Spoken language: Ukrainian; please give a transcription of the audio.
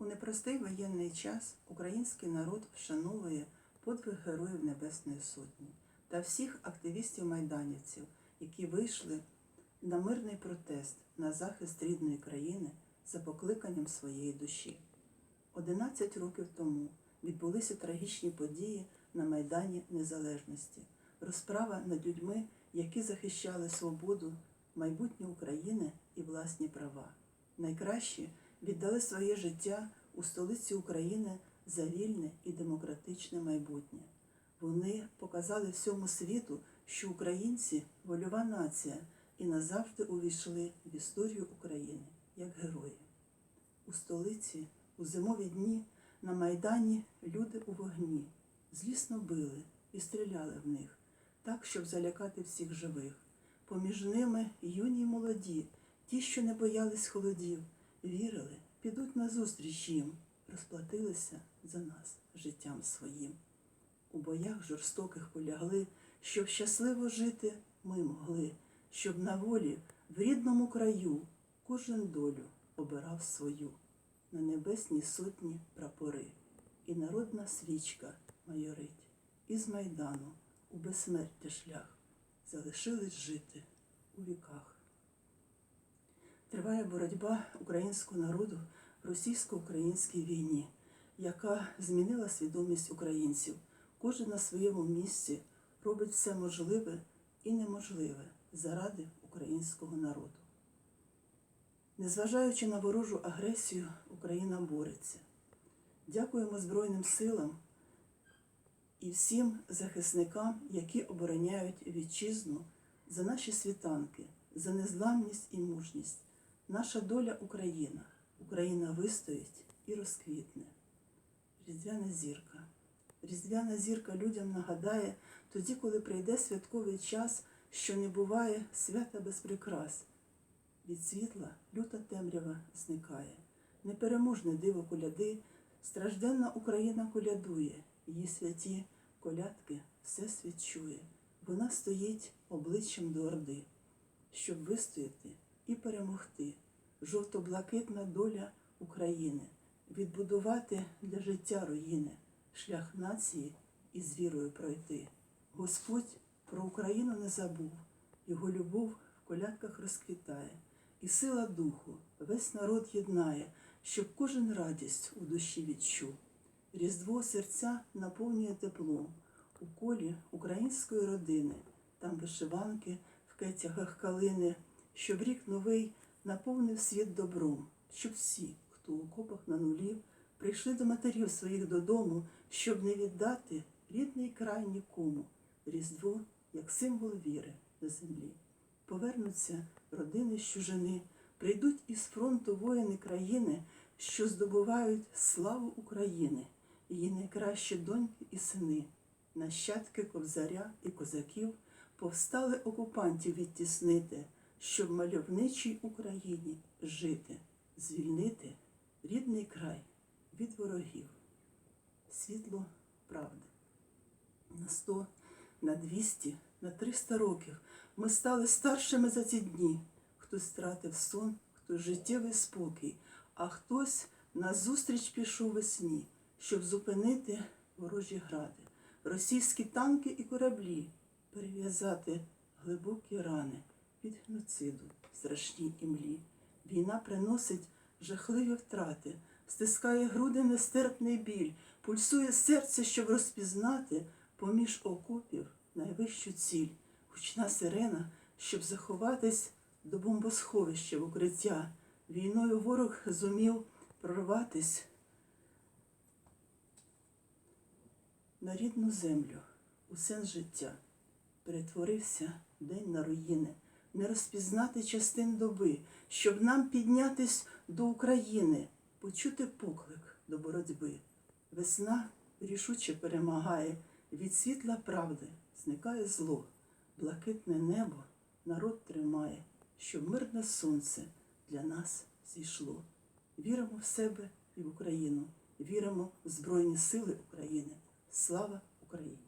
У непростий воєнний час український народ вшановує подвиг Героїв Небесної Сотні та всіх активістів-майданівців, які вийшли на мирний протест на захист рідної країни за покликанням своєї душі. 11 років тому відбулися трагічні події на Майдані Незалежності, розправа над людьми, які захищали свободу, майбутнє України і власні права. Найкращі віддали своє життя у столиці України за вільне і демократичне майбутнє. Вони показали всьому світу, що українці вольова нація і назавжди увійшли в історію України як герої. У столиці у зимові дні на Майдані люди у вогні злісно били і стріляли в них, так, щоб залякати всіх живих. Поміж ними юні й молоді, ті, що не боялись холодів, вірили, підуть назустріч їм, розплатилися за нас життям своїм. У боях жорстоких полягли, щоб щасливо жити ми могли, щоб на волі в рідному краю кожен долю обирав свою. На небесній сотні прапори, і народна свічка майорить, із майдану у безсмертя шлях залишились жити у віках. Триває боротьба українського народу в російсько-українській війні, яка змінила свідомість українців. Кожен на своєму місці робить все можливе і неможливе заради українського народу. Незважаючи на ворожу агресію, Україна бореться. Дякуємо Збройним силам і всім захисникам, які обороняють вітчизну за наші світанки, за незламність і мужність. Наша доля Україна. Україна вистоїть і розквітне. Різдвяна зірка. Різдвяна зірка людям нагадає тоді, коли прийде святковий час, що не буває свята без прикрас. Від світла люта темрява зникає. Непереможне диво коляди, стражденна Україна колядує, її святі колядки все світ чує. Вона стоїть обличчям до Орди, щоб вистояти і перемогти. Жовто-блакитна доля України, відбудувати для життя руїни, шлях нації і з вірою пройти. Господь про Україну не забув, його любов в колядках розквітає, і сила духу весь народ єднає, щоб кожен радість у душі відчув. Різдво серця наповнює теплом у колі української родини, там вишиванки в кетягах калини, щоб рік новий наповнив світ добром, щоб всі, хто у окопах на нулі, прийшли до матерів своїх додому, щоб не віддати рідний край нікому, Різдво як символ віри на землі. Повернуться родини з чужини, прийдуть із фронту воїни країни, що здобувають славу України, її найкращі доньки і сини, нащадки кобзаря і козаків повстали окупантів відтіснити, щоб в мальовничій Україні жити, звільнити рідний край від ворогів. Світло правди. На сто, на двісті, на триста років ми стали старшими за ці дні. Хтось втратив сон, хтось життєвий спокій, а хтось назустріч пішов весні, щоб зупинити ворожі гради, російські танки і кораблі, перев'язати глибокі рани від геноциду в страшній імлі. Війна приносить жахливі втрати, стискає груди нестерпний біль, пульсує серце, щоб розпізнати поміж окопів найвищу ціль, гучна сирена, щоб заховатись до бомбосховища в укриття. Війною ворог зумів прорватись на рідну землю, у сенс життя. Перетворився день на руїни, не розпізнати частин доби, щоб нам піднятись до України, почути поклик до боротьби. Весна рішуче перемагає, від світла правди зникає зло, блакитне небо народ тримає, щоб мирне сонце для нас зійшло. Віримо в себе і в Україну, віримо в Збройні Сили України. Слава Україні!